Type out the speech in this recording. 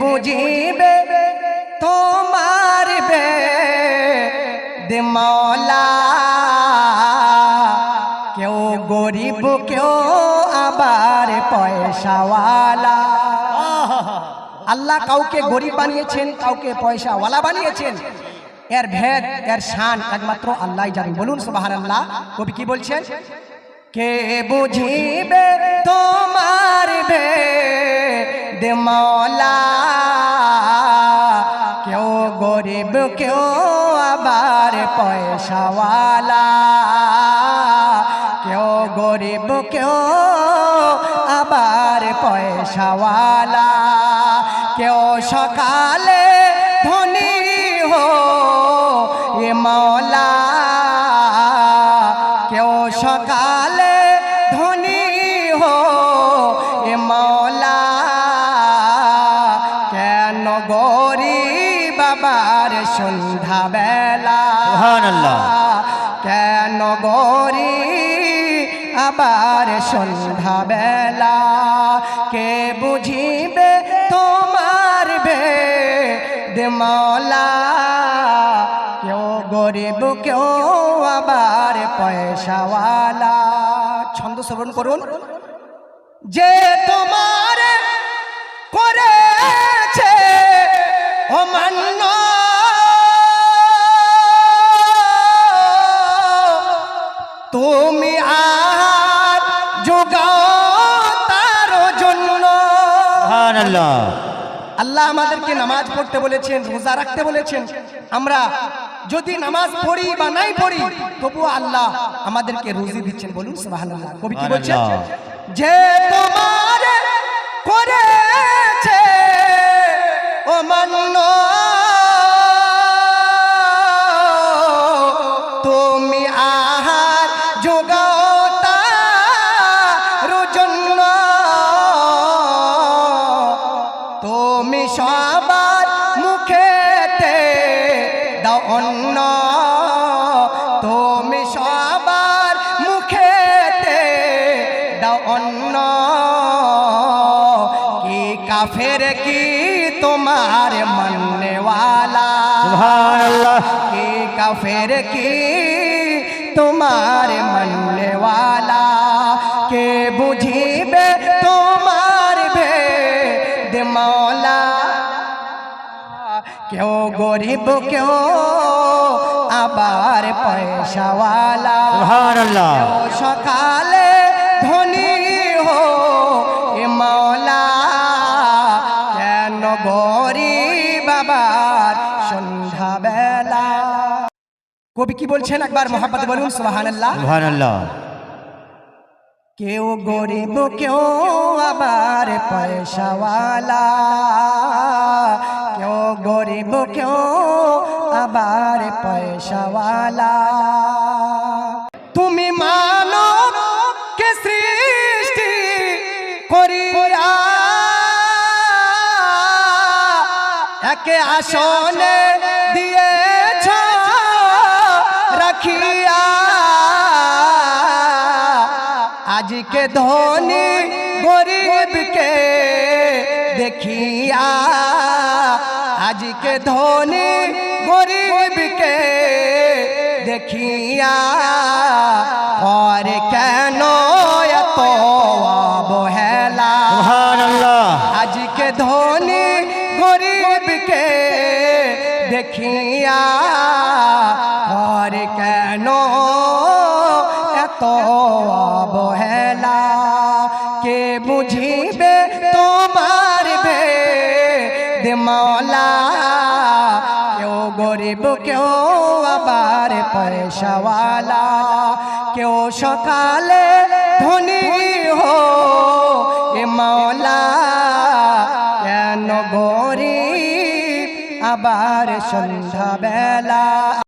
বুঝিবে তোমার বে মৌলা কেউ গরিব, কেউ আবার পয়সাওয়ালা। আল্লাহ কাউকে গরিব বানিয়েছেন, কাউকে পয়সাওয়ালা বানিয়েছেন। এর ভেদ, এর শান একমাত্র আল্লাহ জানেন। বলুন সুবাহান আল্লাহ কবি কি বলছেন? কে বুঝিবে তোমার কেউ আবার পয়সাওয়ালা। কেউ গরিব, কেউ আবার পয়সাওয়ালা। কেউ সকালে ধনী হো এ মৌলা কেউ সকালে ধনী হো এ মৌলা কেন গরি বাবার সন্ধ্যা বেলা। কেন গরি? আবার সন্ধ্যা বেলা। কে বুঝিবে তোমার বে দেমলা কেউ গরিব কেউ আবার পয়সাওয়ালা। ছন্দ শ্রবণ করুন। যে তোমার করেছে অমান্য তুমি আর যোগাও তার জন্য। আল্লাহ আমাদেরকে নামাজ পড়তে বলেছেন রোজা রাখতে বলেছেন। আমরা যদি নামাজ পড়ি বা নাই পড়ি তবুও আল্লাহ আমাদেরকে রুজি দিচ্ছেন বলুন সুবহানাল্লাহ। কবি কি বলছেন। যে তোমার করেছে ও মান্য অন্ন তুমি সবার মুখেতে দাও অন্ন। কি কাফের কি তোমার মাননেওয়ালা? কি কাফের কি তোমার মাননেওয়ালা? কে বুঝিবে তোমার ভেদ মৌলা? কেউ গরিব কেউ আবার পয়সাওয়ালা। সুবহানাল্লাহ। সকালে ধনী হো এ মৌলা কেন গরিব বাবার সন্ধ্যা বেলা কবি কি বলছেন? একবার মোহাম্মদ বলুন সুবহানাল্লাহ। সুবহানাল্লাহ কেউ গরিব, কেউ আবার পয়সাওয়ালা। কেউ গরিব, কেউ আবার পয়সাওয়ালা। তুমি মানব কে সৃষ্টি করিয়া একে আসনে দিয়েছ আজকে ধনী গরিবকে দেখিয়া আজকে ধনী গরিবকে দেখিয়া আর কেন এত অবহেলা আজকে ধনী গরিবকে দেখিয়া আর কেন কে বুঝিবে তোমার বে দে মৌলা কেউ গরিব, কেউ আবার পয়সাওয়ালা। কেউ সকালে ধনী হো এ মৌলা কেন গরিব? আবার সন্ধ্যা বেলা